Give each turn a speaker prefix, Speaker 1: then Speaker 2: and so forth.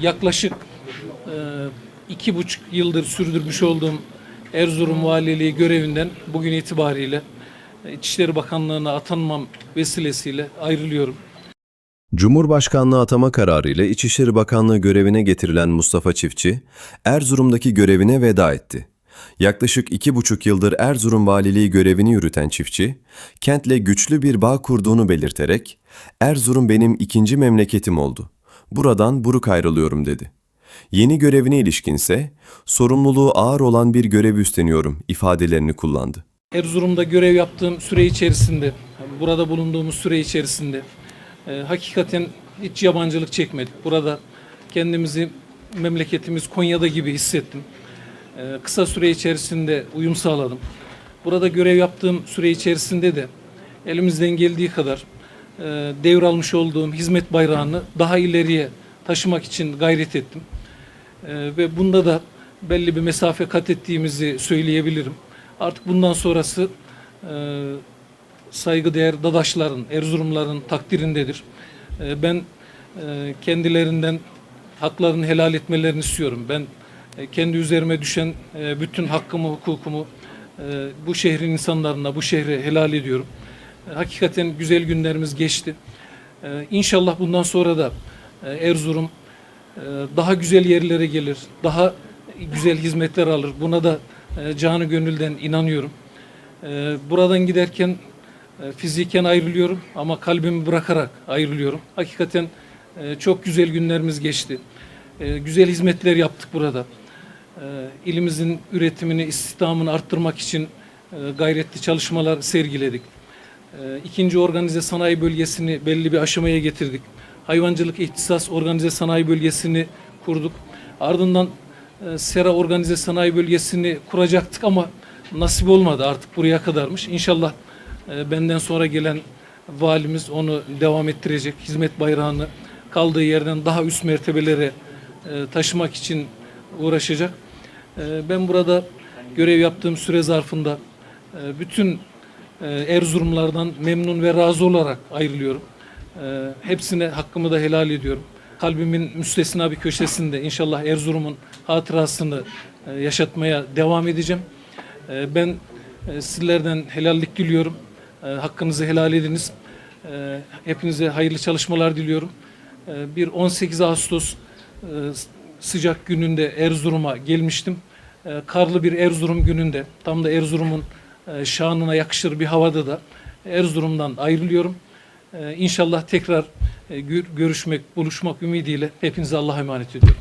Speaker 1: yaklaşık e, iki buçuk yıldır sürdürmüş olduğum Erzurum Valiliği görevinden bugün itibariyle e, İçişleri Bakanlığı'na atanmam vesilesiyle ayrılıyorum.
Speaker 2: Cumhurbaşkanlığı atama kararıyla İçişleri Bakanlığı görevine getirilen Mustafa Çiftçi, Erzurum'daki görevine veda etti. Yaklaşık iki buçuk yıldır Erzurum Valiliği görevini yürüten çiftçi, kentle güçlü bir bağ kurduğunu belirterek, Erzurum benim ikinci memleketim oldu. Buradan buruk ayrılıyorum dedi. Yeni görevine ilişkinse, sorumluluğu ağır olan bir görev üstleniyorum ifadelerini kullandı.
Speaker 1: Erzurum'da görev yaptığım süre içerisinde, burada bulunduğumuz süre içerisinde e, hakikaten hiç yabancılık çekmedik. Burada kendimizi memleketimiz Konya'da gibi hissettim. E, kısa süre içerisinde uyum sağladım. Burada görev yaptığım süre içerisinde de elimizden geldiği kadar devralmış olduğum hizmet bayrağını daha ileriye taşımak için gayret ettim. E, ve bunda da belli bir mesafe kat ettiğimizi söyleyebilirim. Artık bundan sonrası e, saygıdeğer dadaşların, Erzurumların takdirindedir. E, ben e, kendilerinden haklarını helal etmelerini istiyorum. Ben e, kendi üzerime düşen bütün hakkımı, hukukumu bu şehrin insanlarına, bu şehre helal ediyorum. E, hakikaten güzel günlerimiz geçti. E, İnşallah bundan sonra da e, Erzurum e, daha güzel yerlere gelir, daha güzel hizmetler alır. Buna da canı gönülden inanıyorum. Buradan giderken e, fiziken ayrılıyorum ama kalbimi bırakarak ayrılıyorum. Hakikaten çok güzel günlerimiz geçti. Güzel hizmetler yaptık burada. E, İlimizin üretimini, istihdamını arttırmak için gayretli çalışmalar sergiledik. E, İkinci organize sanayi bölgesini belli bir aşamaya getirdik. Hayvancılık ihtisas organize sanayi bölgesini kurduk. Ardından e, Sera organize sanayi bölgesini kuracaktık ama nasip olmadı artık buraya kadarmış. İnşallah e, benden sonra gelen valimiz onu devam ettirecek. Hizmet bayrağını kaldığı yerden daha üst mertebelere e, taşımak için uğraşacak. Ben burada görev yaptığım süre zarfında bütün Erzurumlardan memnun ve razı olarak ayrılıyorum. E, Hepsine hakkımı da helal ediyorum. Kalbimin müstesna bir köşesinde inşallah Erzurum'un hatırasını e, yaşatmaya devam edeceğim. E, Ben e, sizlerden helallik diliyorum. Hakkınızı helal ediniz. Hepinize hayırlı çalışmalar diliyorum. Bir 18 Ağustos e, sıcak gününde Erzurum'a gelmiştim. Karlı bir Erzurum gününde tam da Erzurum'un şanına yakışır bir havada da Erzurum'dan ayrılıyorum. E, İnşallah tekrar e, gör- görüşmek, buluşmak ümidiyle hepinize Allah'a emanet ediyorum.